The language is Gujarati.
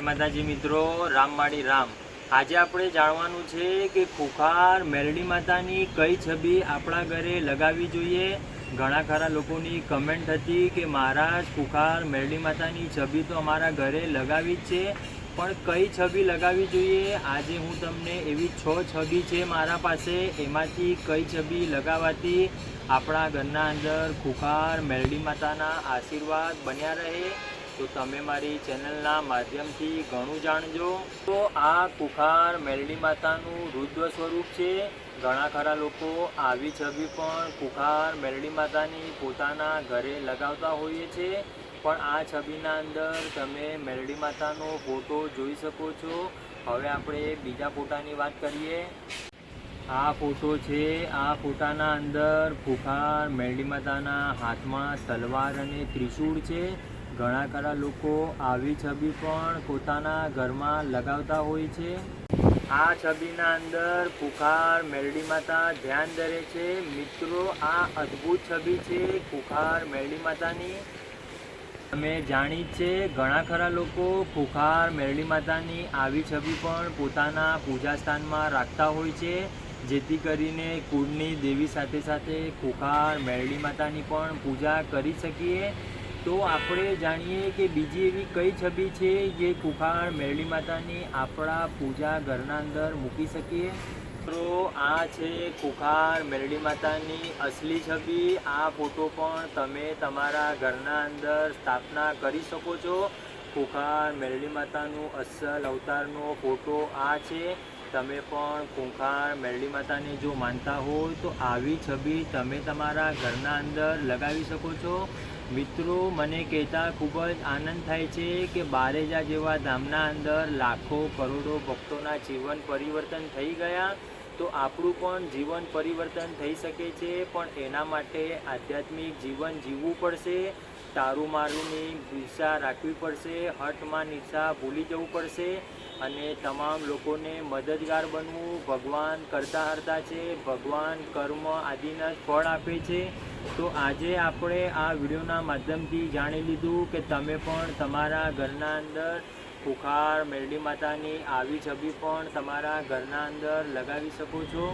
જય માતાજી મિત્રો રામવાડી રામ. આજે આપણે જાણવાનું છે કે ખુખાર મેરડી માતાની કઈ છબી આપણા ઘરે લગાવવી જોઈએ? ઘણા ખરા લોકોની કમેન્ટ હતી કે મહારાજ, ખુખાર મેરડી માતાની છબી તો અમારા ઘરે લગાવી જ છે, પણ કઈ છબી લગાવવી જોઈએ? આજે હું તમને એવી છ છબી છે મારા પાસે, એમાંથી કઈ છબી લગાવવાથી આપણા ઘરના અંદર ખુખાર મેરડી માતાના આશીર્વાદ બન્યા રહે. તો તમે મારી ચેનલના માધ્યમથી ઘણું જાણજો. તો આ કુખાર મેરડી માતાનું રુદ્ર સ્વરૂપ છે. ઘણા ખરા લોકો આવી છબી પણ કુખાર મેરડી માતાની પોતાના ઘરે લગાવતા હોઈએ છે. પણ આ છબીના અંદર તમે મેરડી માતાનો ફોટો જોઈ શકો છો. હવે આપણે બીજા ફોટાની વાત કરીએ. આ ફોટો છે. આ ફોટાના અંદર ફુખાર મેરડી માતાના હાથમાં તલવાર અને ત્રિશૂળ છે. ઘણા ખરા લોકો આવી છબી પણ પોતાના ઘરમાં લગાવતા હોય છે. આ છબીના અંદર ખુખાર મેરડી માતા ધ્યાન ધરે છે. મિત્રો, આ અદ્ભુત છબી છે ખુખાર મેરડી માતાની. અમે જાણી છે, ઘણા ખરા લોકો ખુખાર મેરડી માતાની આવી છબી પણ પોતાના પૂજા સ્થાનમાં રાખતા હોય છે. જેથી કરીને કુળની દેવી સાથે સાથે ખુખાર મેરડી માતાની પણ પૂજા કરી શકીએ. તો આપણે જાણીએ કે બીજી એવી કઈ છબી છે જે ખુખાર મેરડી માતાની આપણા પૂજા ઘરના અંદર મૂકી શકીએ? મિત્રો આ છે કુખાર મેરડી માતાની અસલી છબી. આ ફોટો પણ તમે તમારા ઘરના અંદર સ્થાપના કરી શકો છો. કુખાર મેરડી માતાનું અસલ અવતારનો ફોટો આ છે. તમે પણ ખુખાર મેરડી માતાને જો માનતા હોય તો આવી છબી તમે તમારા ઘરના અંદર લગાવી શકો છો. મિત્રો, મને કહેતા ખૂબ જ આનંદ થાય છે કે બારેજા જેવા ધામના અંદર લાખો કરોડો ભક્તોના જીવન પરિવર્તન થઈ ગયા. તો આપણું પણ જીવન પરિવર્તન થઈ શકે છે, પણ એના માટે આધ્યાત્મિક જીવન જીવવું પડશે. તારું મારુંની દિશા રાખવી પડશે હટમાં નિશા ભૂલી જવું પડશે અને તમામ લોકોને મદદગાર બનવું ભગવાન કરતા હરતા છે. ભગવાન કર્મ આદિના ફળ આપે છે. તો આજે આપણે આ વિડીયોના માધ્યમથી જાણી લીધું કે તમે પણ તમારા ઘરના અંદર ખુખાર, મેરડી માતાની આવી છબી પણ તમારા ઘરના અંદર લગાવી શકો છો.